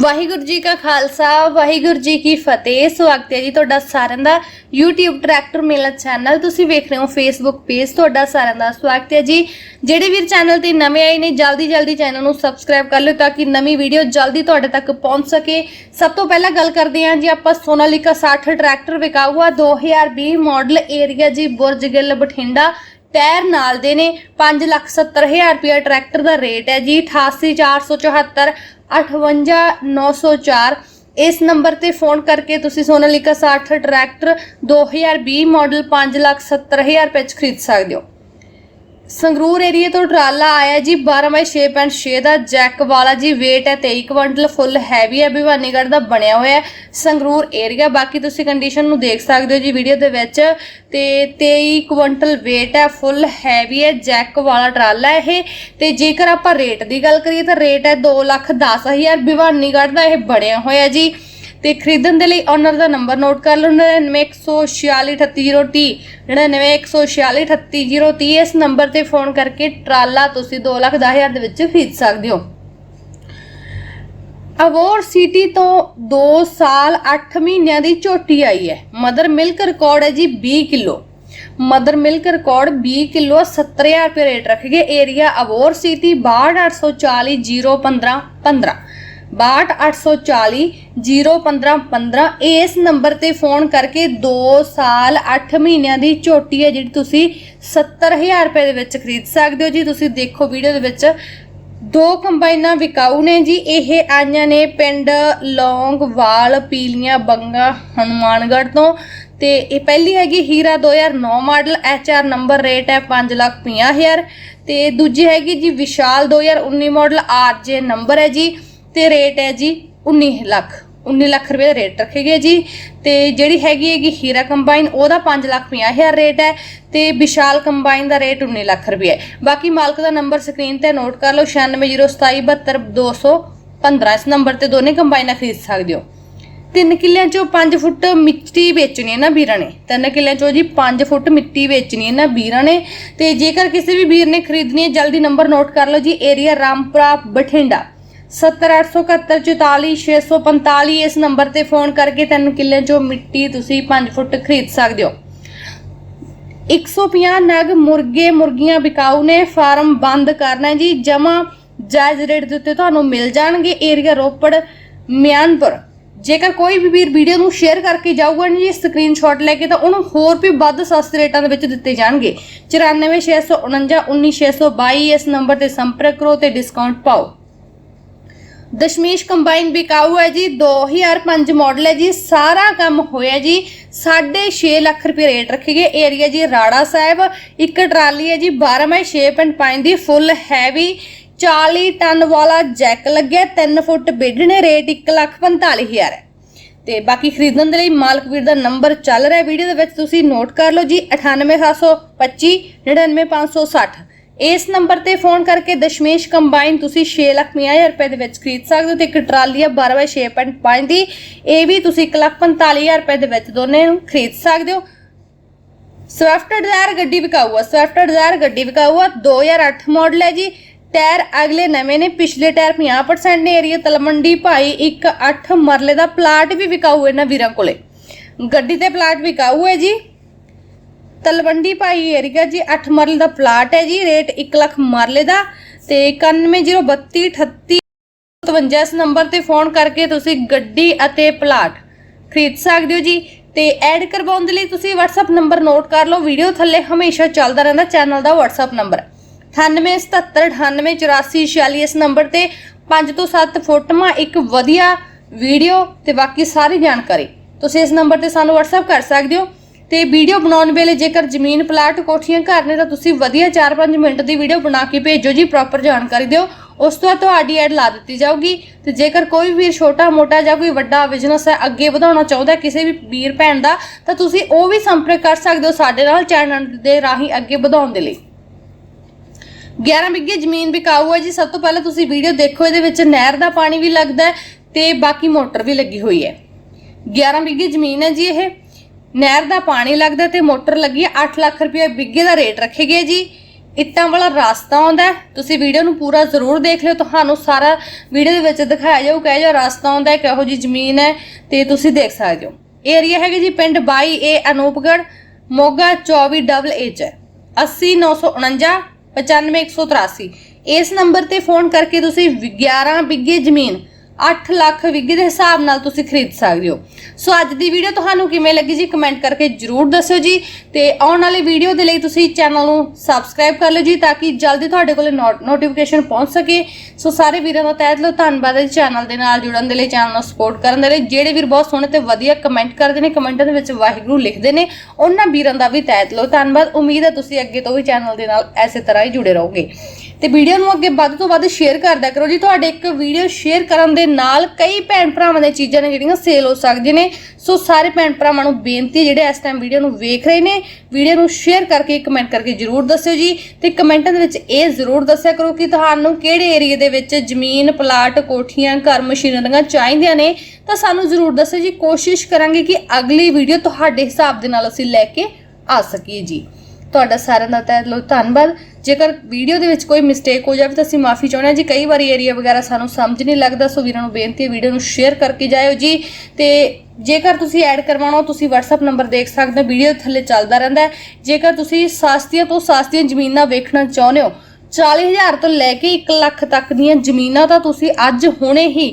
ਵਾਹਿਗੁਰੂ ਜੀ ਕਾ ਖਾਲਸਾ, ਵਾਹਿਗੁਰੂ ਜੀ ਕੀ ਫਤਿਹ। ਸਵਾਗਤ ਹੈ ਜੀ ਤੁਹਾਡਾ ਸਾਰਿਆਂ ਦਾ YouTube ਟਰੈਕਟਰ ਮੇਲਾ ਚੈਨਲ ਤੁਸੀਂ ਵੇਖ ਰਹੇ ਹੋ Facebook ਪੇਜ ਤੁਹਾਡਾ ਸਾਰਿਆਂ ਦਾ ਸਵਾਗਤ ਹੈ ਜੀ। ਜਿਹੜੇ ਵੀਰ ਚੈਨਲ ਤੇ ਨਵੇਂ ਆਏ ਨੇ, ਜਲਦੀ ਜਲਦੀ ਚੈਨਲ ਨੂੰ ਸਬਸਕ੍ਰਾਈਬ ਕਰ ਲਓ ਤਾਂ ਕਿ ਨਵੀਂ ਵੀਡੀਓ ਜਲਦੀ ਤੁਹਾਡੇ ਤੱਕ ਪਹੁੰਚ ਸਕੇ। ਸਭ ਤੋਂ ਪਹਿਲਾਂ ਗੱਲ ਕਰਦੇ ਹਾਂ ਜੀ, ਆਪਾਂ ਸੋਨਾਲੀਕਾ 60 ਟਰੈਕਟਰ ਵਿਕਾਊ ਆ 2020 ਮਾਡਲ ਏਰੀਆ ਜੀ, ਬੁਰਜ ਗਿੱਲ ਬਠਿੰਡਾ। ਟਾਇਰ ਨਾਲ ਦੇ ਨੇ। 570000 ਰੁਪਏ ਟਰੈਕਟਰ ਦਾ ਰੇਟ ਹੈ ਜੀ। 88474 58904 ਇਸ ਨੰਬਰ ਤੇ ਫੋਨ ਕਰਕੇ ਤੁਸੀਂ ਸੋਨਾਲੀਕਾ 60 ਟਰੈਕਟਰ 2020 ਮਾਡਲ 570000 ਰੁਪਏ ਚ ਖਰੀਦ ਸਕਦੇ ਹੋ। ਸੰਗਰੂਰ ਏਰੀਏ ਤੋਂ ਟਰਾਲਾ ਆਇਆ ਜੀ 12/6.6 ਦਾ ਜੈਕ ਵਾਲਾ ਜੀ weight ਹੈ 23 ਕੁਇੰਟਲ ਫੁੱਲ ਹੈਵੀ ਹੈ, ਭਿਵਾਨੀਗੜ੍ਹ ਦਾ ਬਣਿਆ ਹੋਇਆ ਸੰਗਰੂਰ ਏਰੀਆ ਬਾਕੀ ਤੁਸੀਂ ਕੰਡੀਸ਼ਨ ਨੂੰ ਦੇਖ ਸਕਦੇ ਹੋ ਜੀ ਵੀਡੀਓ ਦੇ ਵਿੱਚ। ਤੇ 23 ਕੁਇੰਟਲ weight ਹੈ ਫੁੱਲ ਹੈਵੀ ਹੈ, ਜੈਕ ਵਾਲਾ ਟਰਾਲਾ ਇਹ। ਤੇ ਜੇਕਰ ਆਪਾਂ ਰੇਟ ਦੀ ਗੱਲ ਕਰੀਏ ਤਾਂ ਰੇਟ ਹੈ 210000 ਭਿਵਾਨੀਗੜ੍ਹ ਦਾ ਇਹ ਬਣਿਆ ਹੋਇਆ ਜੀ। ਤੇ ਖਰੀਦਣ ਦੇ ਲਈ ਓਨਰ ਦਾ ਨੰਬਰ ਨੋਟ ਕਰ ਲਓ 9914638030 9914638030 ਇਸ ਨੰਬਰ ਤੇ ਫੋਨ ਕਰਕੇ ਟਰਾਲਾ ਤੁਸੀਂ 210000 ਦੇ ਵਿੱਚ ਖਰੀਦ ਸਕਦੇ ਹੋ। ਅਵੋਰ ਸਿਟੀ ਤੋਂ 2 ਸਾਲ 8 ਮਹੀਨਿਆਂ ਦੀ ਝੋਟੀ ਆਈ ਹੈ। ਮਦਰ ਮਿਲਕ ਰਿਕਾਰਡ ਹੈ ਜੀ 20 kilo. Mother milk record 20 kilo 70000 ਰੁਪਏ ਰੇਟ ਰੱਖੇ ਏਰੀਆ ਅਵੋਰ ਸਿਟੀ 62840 015 15 62840 015 15 ਇਸ ਨੰਬਰ ਤੇ ਫੋਨ ਕਰਕੇ 2 ਸਾਲ 8 ਮਹੀਨਿਆਂ ਦੀ ਝੋਟੀ ਹੈ ਜਿਹੜੀ ਤੁਸੀਂ 70000 ਰੁਪਏ ਦੇ ਵਿੱਚ ਖਰੀਦ ਸਕਦੇ ਹੋ ਜੀ। ਤੁਸੀਂ ਦੇਖੋ ਵੀਡੀਓ ਦੇ ਵਿੱਚ ਦੋ ਕੰਬਾਈਨਾਂ ਵਿਕਾਊ ਨੇ ਜੀ। ਇਹ ਆਈਆਂ ਨੇ ਪਿੰਡ ਲੌਂਗਵਾਲ, ਪੀਲੀਆਂ, ਬੰਗਾ, ਹਨੂਮਾਨਗੜ੍ਹ ਤੋਂ। ਤੇ ਇਹ ਪਹਿਲੀ ਹੈਗੀ Hira 2009 model HR number rate ਹੈ 550000 ਤੇ ਦੂਜੀ ਹੈਗੀ ਜੀ ਵਿਸ਼ਾਲ 2019 ਮਾਡਲ, ਆਰਜੇ ਨੰਬਰ ਹੈ ਜੀ। ਤੇ ਰੇਟ ਹੈ ਜੀ 19 ਲੱਖ 19 ਲੱਖ ਰੁਪਏ ਦਾ ਰੇਟ ਰੱਖੇਗੀ ਜੀ। ਤੇ ਜਿਹੜੀ ਹੈਗੀ ਹੈਗੀ ਹੀਰਾ ਕੰਬਾਈਨ ਉਹਦਾ 5 ਲੱਖ 50000 ਰੇਟ ਹੈ ਤੇ ਵਿਸ਼ਾਲ ਕੰਬਾਈਨ ਦਾ ਰੇਟ 19 ਲੱਖ ਰੁਪਏ ਹੈ। ਬਾਕੀ ਮਾਲਕ ਦਾ ਨੰਬਰ ਸਕਰੀਨ ਤੇ ਨੋਟ ਕਰ ਲਓ 9607272215 ਇਸ ਨੰਬਰ ਤੇ ਦੋਨੇ ਕੰਬਾਈਨਾਂ ਖਰੀਦ ਸਕਦੇ ਹੋ। ਤਿੰਨ ਕਿੱਲਿਆਂ ਚੋਂ 5 ਫੁੱਟ ਮਿੱਟੀ ਵੇਚਣੀ ਹੈ ਨਾ ਵੀਰਾਂ ਨੇ। ਤਿੰਨ ਕਿੱਲਿਆਂ ਚੋਂ ਜੀ 5 ਫੁੱਟ ਮਿੱਟੀ ਵੇਚਣੀ ਹੈ ਨਾ ਵੀਰਾਂ ਨੇ। ਤੇ ਜੇਕਰ ਕਿਸੇ ਵੀ ਵੀਰ ਨੇ ਖਰੀਦਣੀ ਹੈ, ਜਲਦੀ ਨੰਬਰ ਨੋਟ ਕਰ ਲਓ ਜੀ ਏਰੀਆ ਰਾਮਪੁਰਾ ਬਠਿੰਡਾ। 70871 ਇਸ ਨੰਬਰ ਤੇ ਫੋਨ ਕਰਕੇ ਤਿੰਨ ਕਿੱਲੇ ਚੋਂ ਮਿੱਟੀ ਤੁਸੀਂ 5 ਫੁੱਟ ਖਰੀਦ ਸਕਦੇ ਹੋ। 150 ਨਗ ਮੁਰਗੇ ਮੁਰਗੀਆਂ ਵਿਕਾਊ ਨੇ, ਫਾਰਮ ਬੰਦ ਕਰਨਾ ਜੀ। ਜਮਾ ਜਾਇਜ਼ ਰੇਟ ਦੇ ਉੱਤੇ ਤੁਹਾਨੂੰ ਮਿਲ ਜਾਣਗੇ। ਏਰੀਆ ਰੋਪੜ, ਮਿਆਨਪੁਰ। ਜੇਕਰ ਕੋਈ ਵੀ ਵੀਰ ਵੀਡੀਓ ਨੂੰ ਸ਼ੇਅਰ ਕਰਕੇ ਜਾਊਗਾ ਜੀ, ਸਕਰੀਨਸ਼ਾਟ ਲੈ ਕੇ, ਤਾਂ ਉਹਨੂੰ ਹੋਰ ਵੀ ਵੱਧ ਸਸਤੇ ਰੇਟਾਂ ਦੇ ਵਿੱਚ ਦਿੱਤੇ ਜਾਣਗੇ। 94649 19622 ਇਸ ਨੰਬਰ ਤੇ ਸੰਪਰਕ ਕਰੋ ਤੇ ਡਿਸਕਾਊਂਟ ਪਾਓ। ਦਸ਼ਮੇਸ਼ ਕੰਬਾਈਨ ਵਿਕਾਊ ਹੈ ਜੀ 2005 ਮਾਡਲ ਹੈ ਜੀ ਸਾਰਾ ਕੰਮ ਹੋਇਆ ਜੀ 6.5 ਲੱਖ ਰੁਪਏ ਰੇਟ ਰੱਖੀ ਗਏ। ਏਰੀਆ ਜੀ ਰਾੜਾ ਸਾਹਿਬ ਇੱਕ ਟਰਾਲੀ ਹੈ ਜੀ 12/6.5 ਦੀ ਫੁੱਲ ਹੈਵੀ 40 ਟਨ ਵਾਲਾ ਜੈਕ ਲੱਗਿਆ 3 ਫੁੱਟ ਬੈੱਡ ਨੇ ਰੇਟ 1,45,000 ਹੈ। ਤੇ ਬਾਕੀ ਖਰੀਦਣ ਦੇ ਲਈ ਮਾਲਕ ਵੀਰ ਦਾ ਨੰਬਰ ਚੱਲ ਰਿਹਾ ਵੀਡੀਓ ਦੇ ਵਿੱਚ ਤੁਸੀਂ ਨੋਟ ਕਰ ਲਓ ਜੀ 98725 99560 ਇਸ ਨੰਬਰ ਤੇ ਫੋਨ ਕਰਕੇ ਦਸ਼ਮੇਸ਼ ਕੰਬਾਈਨ ਤੁਸੀਂ 6,50,000 ਰੁਪਏ ਦੇ ਵਿੱਚ ਖਰੀਦ ਸਕਦੇ ਹੋ ਤੇ ਇੱਕ ਟਰਾਲੀ ਆ 12/6.5 ਦੀ। ਇਹ ਵੀ ਤੁਸੀਂ 1,45,000 ਰੁਪਏ ਦੇ ਵਿੱਚ ਦੋਨੇ ਨੂੰ ਖਰੀਦ ਸਕਦੇ ਹੋ। ਸਵਿਫਟ ਡਿਜ਼ਾਇਰ ਗੱਡੀ ਵਿਕਾਊ ਆ ਸਵਿਫਟ ਡਿਜ਼ਾਇਰ ਗੱਡੀ ਵਿਕਾਊ ਆ 2008 ਮਾਡਲ ਹੈ ਜੀ। ਟਾਇਰ ਅਗਲੇ ਨਵੇਂ ਨੇ ਪਿਛਲੇ ਟਾਇਰ 50% ਨੇ ਏਰੀਆ ਤਲਮੰਡੀ ਭਾਈ ਇੱਕ 8 ਮਰਲੇ ਦਾ ਪਲਾਟ ਵੀ ਵਿਕਾਊ ਇਹਨਾਂ ਵੀਰਾਂ ਕੋਲੇ। ਗੱਡੀ ਤੇ ਪਲਾਟ ਵਿਕਾਊ ਹੈ ਜੀ। ਤਲਵੰਡੀ ਭਾਈ ਏਰੀਆ ਜੀ 8 ਮਰਲੇ ਦਾ ਪਲਾਟ ਹੈ ਜੀ, ਰੇਟ 1 ਲੱਖ ਮਰਲੇ ਦਾ ਤੇ 910238 57 ਇਸ ਨੰਬਰ ਤੇ ਫੋਨ ਕਰਕੇ ਤੁਸੀਂ ਗੱਡੀ ਅਤੇ ਪਲਾਟ ਖਰੀਦ ਸਕਦੇ ਹੋ ਜੀ ਤੇ ਐਡ ਕਰਵਾਉਣ ਦੇ ਲਈ ਤੁਸੀਂ WhatsApp ਨੰਬਰ ਨੋਟ ਕਰ ਲਓ। ਵੀਡੀਓ ਥੱਲੇ ਹਮੇਸ਼ਾ ਚੱਲਦਾ ਰਹਿੰਦਾ, ਚੈਨਲ ਦਾ WhatsApp ਨੰਬਰ। 9877988446 ਇਸ ਨੰਬਰ ਤੇ 5 ਤੋਂ 7 ਫੋਟੋਆਂ, ਇੱਕ ਵਧੀਆ ਵੀਡੀਓ ਤੇ ਬਾਕੀ ਸਾਰੀ ਜਾਣਕਾਰੀ। ਤੁਸੀਂ ਇਸ ਨੰਬਰ ਤੇ ਸਾਨੂੰ WhatsApp ਕਰ ਸਕਦੇ ਹੋ। ਤੇ ਵੀਡੀਓ ਬਣਾਉਣ ਵੇਲੇ ਜੇਕਰ ਜ਼ਮੀਨ, ਪਲਾਟ, ਕੋਠੀਆਂ, ਘਰ ਨੇ ਤਾਂ ਤੁਸੀਂ ਵਧੀਆ 4-5 ਮਿੰਟ ਦੀ ਵੀਡੀਓ ਬਣਾ ਕੇ ਭੇਜੋ ਜੀ ਪ੍ਰੋਪਰ ਜਾਣਕਾਰੀ ਦਿਓ। ਉਸ ਤੋਂ ਬਾਅਦ ਤੁਹਾਡੀ ਐਡ ਲਾ ਦਿੱਤੀ ਜਾਊਗੀ। ਤੇ ਜੇਕਰ ਕੋਈ ਵੀ ਛੋਟਾ, ਮੋਟਾ ਜਾਂ ਕੋਈ ਵੱਡਾ ਬਿਜ਼ਨਸ ਹੈ, ਅੱਗੇ ਵਧਾਉਣਾ ਚਾਹੁੰਦਾ ਕਿਸੇ ਵੀ ਵੀਰ, ਭੈਣ ਦਾ, ਤਾਂ ਤੁਸੀਂ ਉਹ ਵੀ ਸੰਪਰਕ ਕਰ ਸਕਦੇ ਹੋ ਸਾਡੇ ਨਾਲ ਚੈਨਲ ਦੇ ਰਾਹੀਂ ਅੱਗੇ ਵਧਾਉਣ ਦੇ ਲਈ। 11 ਬਿੱਗੇ ਜ਼ਮੀਨ ਵਿਕਾਊ ਹੈ ਜੀ। ਸਭ ਤੋਂ ਪਹਿਲਾਂ ਤੁਸੀਂ ਵੀਡੀਓ ਦੇਖੋ, ਇਹਦੇ ਵਿੱਚ ਨਹਿਰ ਦਾ ਪਾਣੀ ਵੀ ਲੱਗਦਾ ਹੈ ਤੇ ਬਾਕੀ ਮੋਟਰ ਵੀ ਲੱਗੀ ਹੋਈ ਹੈ। 11 ਬਿੱਗੇ ਜ਼ਮੀਨ ਹੈ ਜੀ ਇਹ। ਨਹਿਰ ਦਾ ਪਾਣੀ ਲੱਗਦਾ ਤੇ ਮੋਟਰ ਲੱਗੀ ਹੈ 8 ਲੱਖ ਰੁਪਏ ਬਿੱਗੇ ਦਾ ਰੇਟ ਰੱਖੇ ਗਏ ਜੀ। ਇੱਟਾਂ ਵਾਲਾ ਰਸਤਾ ਆਉਂਦਾ ਹੈ। ਤੁਸੀਂ ਵੀਡੀਓ ਨੂੰ ਪੂਰਾ ਜ਼ਰੂਰ ਦੇਖ ਲਿਓ, ਤੁਹਾਨੂੰ ਸਾਰਾ ਵੀਡੀਓ ਦੇ ਵਿੱਚ ਦਿਖਾਇਆ ਜਾਊ, ਕਿਹੋ ਜਿਹਾ ਰਸਤਾ ਆਉਂਦਾ ਹੈ, ਕਿਹੋ ਜੀ ਜ਼ਮੀਨ ਹੈ, ਤੇ ਤੁਸੀਂ ਦੇਖ ਸਕਦੇ ਹੋ। ਏਰੀਆ ਹੈਗਾ ਜੀ ਪਿੰਡ 22 A Anupgarh Moga 24 double H H 80949 95183 ਇਸ ਨੰਬਰ ਤੇ ਫੋਨ ਕਰਕੇ ਤੁਸੀਂ 11 ਬਿੱਗੇ ਜ਼ਮੀਨ 8 ਲੱਖ ਵਿਗੇ ਦੇ ਹਿਸਾਬ ਨਾਲ ਤੁਸੀਂ ਖਰੀਦ ਸਕਦੇ ਹੋ। ਸੋ ਅੱਜ ਦੀ ਵੀਡੀਓ ਤੁਹਾਨੂੰ ਕਿਵੇਂ ਲੱਗੀ ਜੀ ਕਮੈਂਟ ਕਰਕੇ ਜਰੂਰ ਦੱਸਿਓ ਜੀ। ਤੇ ਆਉਣ ਵਾਲੀ ਵੀਡੀਓ ਦੇ ਲਈ ਤੁਸੀਂ ਚੈਨਲ ਨੂੰ ਸਬਸਕ੍ਰਾਈਬ ਕਰ ਲਓ ਜੀ ਤਾਂ ਕਿ ਜਲਦੀ ਤੁਹਾਡੇ ਕੋਲ ਨੋਟੀਫਿਕੇਸ਼ਨ ਪਹੁੰਚ ਸਕੇ। ਸੋ ਸਾਰੇ ਵੀਰਾਂ ਦਾ ਤਹਿ ਦਿਲੋਂ ਧੰਨਵਾਦ ਹੈ ਚੈਨਲ ਦੇ ਨਾਲ ਜੁੜਨ ਦੇ ਲਈ, ਚੈਨਲ ਨੂੰ ਸਪੋਰਟ ਕਰਨ ਦੇ ਲਈ। ਜਿਹੜੇ ਵੀਰ ਬਹੁਤ ਸੋਹਣੇ ਤੇ ਵਧੀਆ ਕਮੈਂਟ ਕਰਦੇ ਨੇ ਕਮੈਂਟਾਂ ਦੇ ਵਿੱਚ ਵਾਹਿਗੁਰੂ ਲਿਖਦੇ ਨੇ, ਉਹਨਾਂ ਵੀਰਾਂ ਦਾ ਵੀ ਤਹਿ ਦਿਲੋਂ ਧੰਨਵਾਦ। ਉਮੀਦ ਹੈ ਤੁਸੀਂ ਅੱਗੇ ਤੋਂ ਵੀ ਚੈਨਲ ਦੇ ਨਾਲ ਐਸੇ ਤਰ੍ਹਾਂ ਹੀ ਜੁੜੇ ਰਹੋਗੇ। ਤੇ ਵੀਡੀਓ ਨੂੰ ਅੱਗੇ ਵੱਧ ਤੋਂ ਵੱਧ ਸ਼ੇਅਰ ਕਰਦਾ ਕਰੋ ਜੀ। ਤੁਹਾਡੇ ਇੱਕ ਵੀਡੀਓ ਸ਼ੇਅਰ ਕਰਨ ਦੇ ਨਾਲ ਕਈ ਭੈਣ ਭਰਾਵਾਂ ਦੀਆਂ ਚੀਜ਼ਾਂ ਨੇ ਜਿਹੜੀਆਂ ਸੇਲ ਹੋ ਸਕਦੀਆਂ ਨੇ। ਸੋ ਸਾਰੇ ਭੈਣ ਭਰਾਵਾਂ ਨੂੰ ਬੇਨਤੀ ਜਿਹੜੇ ਇਸ ਟਾਈਮ ਵੀਡੀਓ ਨੂੰ ਵੇਖ ਰਹੇ ਨੇ, ਵੀਡੀਓ ਨੂੰ ਸ਼ੇਅਰ ਕਰਕੇ ਕਮੈਂਟ ਕਰਕੇ ਜਰੂਰ ਦੱਸਿਓ ਜੀ। ਤੇ ਕਮੈਂਟਾਂ ਦੇ ਵਿੱਚ ਇਹ ਜ਼ਰੂਰ ਦੱਸਿਆ ਕਰੋ ਕਿ ਤੁਹਾਨੂੰ ਕਿਹੜੇ ਏਰੀਆ ਦੇ ਵਿੱਚ ਜ਼ਮੀਨ ਪਲਾਟ ਕੋਠੀਆਂ, ਘਰ ਮਸ਼ੀਨਰੀਆਂ ਚਾਹੀਦੀਆਂ ਨੇ। ਤਾਂ ਸਾਨੂੰ ਜ਼ਰੂਰ ਦੱਸਿਓ ਜੀ। ਕੋਸ਼ਿਸ਼ ਕਰਾਂਗੇ ਕਿ ਅਗਲੀ ਵੀਡੀਓ ਤੁਹਾਡੇ ਹਿਸਾਬ ਦੇ ਨਾਲ ਅਸੀਂ ਲੈ ਕੇ ਆ ਸਕੀਏ ਜੀ। ਤੁਹਾਡਾ ਸਾਰਿਆਂ ਦਾ ਤਹਿ ਦਿਲੋਂ ਧੰਨਵਾਦ। ਜੇਕਰ ਵੀਡੀਓ ਦੇ ਵਿੱਚ ਕੋਈ ਮਿਸਟੇਕ ਹੋ ਜਾਵੇ ਤਾਂ ਅਸੀਂ ਮਾਫੀ ਚਾਹੁੰਦੇ ਹਾਂ ਜੀ। ਕਈ ਵਾਰੀ ਏਰੀਆ ਵਗੈਰਾ ਸਾਨੂੰ ਸਮਝ ਨਹੀਂ ਲੱਗਦਾ, ਸੋ ਵੀਰਾਂ ਨੂੰ ਬੇਨਤੀ ਹੈ ਵੀਡੀਓ ਨੂੰ ਸ਼ੇਅਰ ਕਰਕੇ ਜਾਇਓ ਜੀ। ਤੇ ਜੇਕਰ ਤੁਸੀਂ ਐਡ ਕਰਵਾਉਣਾ, ਤੁਸੀਂ WhatsApp ਨੰਬਰ ਦੇਖ ਸਕਦੇ ਹੋ। ਵੀਡੀਓ ਥੱਲੇ ਚੱਲਦਾ ਰਹਿੰਦਾ ਹੈ। ਜੇਕਰ ਤੁਸੀਂ ਸਸਤੀਆਂ ਤੋਂ ਸਸਤੀਆਂ ਜ਼ਮੀਨਾਂ ਵੇਖਣਾ ਚਾਹੁੰਦੇ ਹੋ 40000 ਤੋਂ ਲੈ ਕੇ 1 ਲੱਖ ਤੱਕ ਦੀਆਂ ਜ਼ਮੀਨਾਂ ਤਾਂ ਤੁਸੀਂ ਅੱਜ ਹੁਣੇ ਹੀ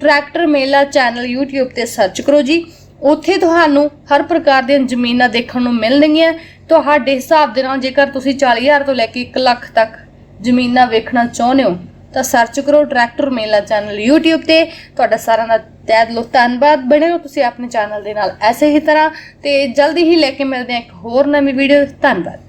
ਟਰੈਕਟਰ ਮੇਲਾ ਚੈਨਲ YouTube ਤੇ ਸਰਚ ਕਰੋ ਜੀ। ਉੱਥੇ ਤੁਹਾਨੂੰ ਹਰ ਪ੍ਰਕਾਰ ਦੀਆਂ ਜ਼ਮੀਨਾਂ ਦੇਖਣ ਨੂੰ ਮਿਲਣਗੀਆਂ। ਤੁਹਾਡੇ ਹਿਸਾਬ ਦੇ ਨਾਲ ਜੇਕਰ ਤੁਸੀਂ 40000 ਤੋਂ ਲੈ ਕੇ 1 ਲੱਖ ਤੱਕ ਜ਼ਮੀਨਾਂ ਵੇਖਣਾ ਚਾਹੁੰਦੇ ਹੋ, ਤਾਂ ਸਰਚ ਕਰੋ ਟਰੈਕਟਰ ਮੇਲਾ ਚੈਨਲ YouTube ਤੇ। ਤੁਹਾਡਾ ਸਾਰਿਆਂ ਦਾ ਤਹਿ ਦਿਲੋਂ ਧੰਨਵਾਦ। ਬਣੇ ਹੋ ਤੁਸੀਂ ਆਪਣੇ ਚੈਨਲ ਦੇ ਨਾਲ ਐਸੇ ਹੀ ਤਰ੍ਹਾਂ। ਤੇ ਜਲਦੀ ਹੀ ਲੈ ਕੇ ਮਿਲਦੇ ਹਾਂ ਇੱਕ ਹੋਰ ਨਵੀਂ ਵੀਡੀਓ ਧੰਨਵਾਦ।